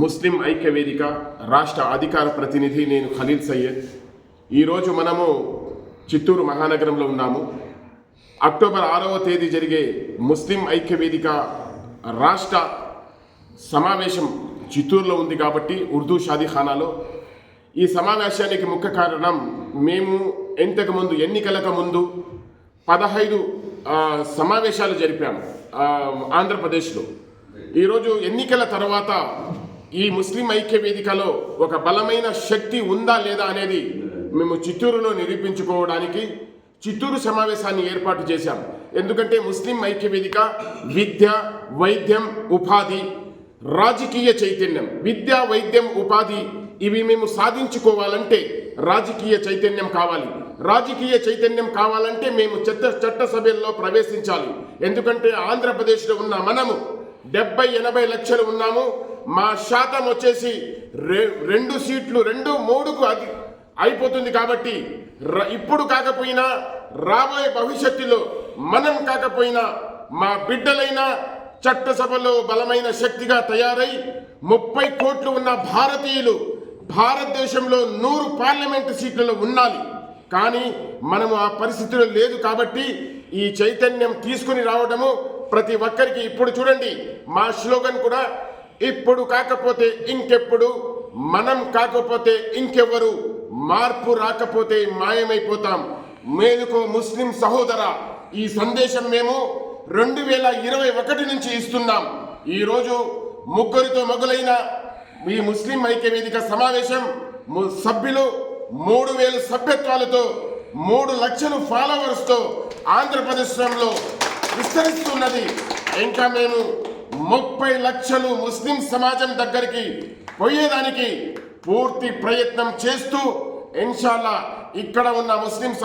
ముస్లిం ఐక్య వేదిక రాష్ట్ర అధికార ప్రతినిధి నేను ఖలీల్ సయ్యద్. ఈరోజు మనము చిత్తూరు మహానగరంలో ఉన్నాము. అక్టోబర్ ఆరవ తేదీ జరిగే ముస్లిం ఐక్య వేదిక రాష్ట్ర సమావేశం చిత్తూరులో ఉంది కాబట్టి ఉర్దూ షాదీఖానాలో. ఈ సమావేశానికి ముఖ్య కారణం మేము ఇంతకు ముందు ఎన్నికలకు ముందు పదహైదు సమావేశాలు జరిపాము ఆంధ్రప్రదేశ్లో. ఈరోజు ఎన్నికల తర్వాత ఈ ముస్లిం ఐక్య వేదికలో ఒక బలమైన శక్తి ఉందా లేదా అనేది మేము చిత్తూరులో నిరూపించుకోవడానికి చిత్తూరు సమావేశాన్ని ఏర్పాటు చేశాం. ఎందుకంటే ముస్లిం ఐక్య వేదిక విద్య వైద్యం ఉపాధి రాజకీయ చైతన్యం. విద్య వైద్యం ఉపాధి ఇవి మేము సాధించుకోవాలంటే రాజకీయ చైతన్యం కావాలి. రాజకీయ చైతన్యం కావాలంటే మేము చట్ట చట్టసభల్లో ప్రవేశించాలి. ఎందుకంటే ఆంధ్రప్రదేశ్లో ఉన్న మనము డెబ్బై ఎనభై లక్షలు ఉన్నాము. మా శాతం వచ్చేసి రె- రెండు సీట్లు రెండు మూడుకు అది అయిపోతుంది కాబట్టి ర- ఇప్పుడు కాకపోయినా రాబోయే భవిష్యత్తులో మనం కాకపోయినా మా బిడ్డలైనా చట్టసభలో బలమైన శక్తిగా తయారై ముప్పై కోట్లు ఉన్న భారతీయులు భారతదేశంలో నూరు పార్లమెంటు సీట్లలో ఉండాలి. కానీ మనము ఆ పరిస్థితిలో లేదు కాబట్టి ఈ చైతన్యం తీసుకుని రావడము ప్రతి ఒక్కరికి ఇప్పుడు చూడండి మా స్లోగన్ కూడా ఇప్పుడు కాకపోతే ఇంకెప్పుడు మనం కాకపోతే ఇంకెవ్వరు మార్పు రాకపోతే మాయమైపోతాం. మేలుకో ముస్లిం సహోదర ఈ సందేశం మేము రెండు వేల ఇరవై ఒకటి నుంచి ఇస్తున్నాం. ఈరోజు ముగ్గురితో మొదలైన ఈ ముస్లిం ఐక్య వేదిక సమావేశం సభ్యులు మూడు వేలు సభ్యత్వాలతో మూడు లక్షలు ఫాలోవర్స్తో ఆంధ్రప్రదేశ్లో విస్తరిస్తున్నది. ఇంకా మేము ముప్పై లక్షలు ముస్లిం సమాజం దగ్గరికి పోయేదానికి పూర్తి ప్రయత్నం చేస్తూ ఇన్షాల్లా ఇక్కడ ఉన్న ముస్లిం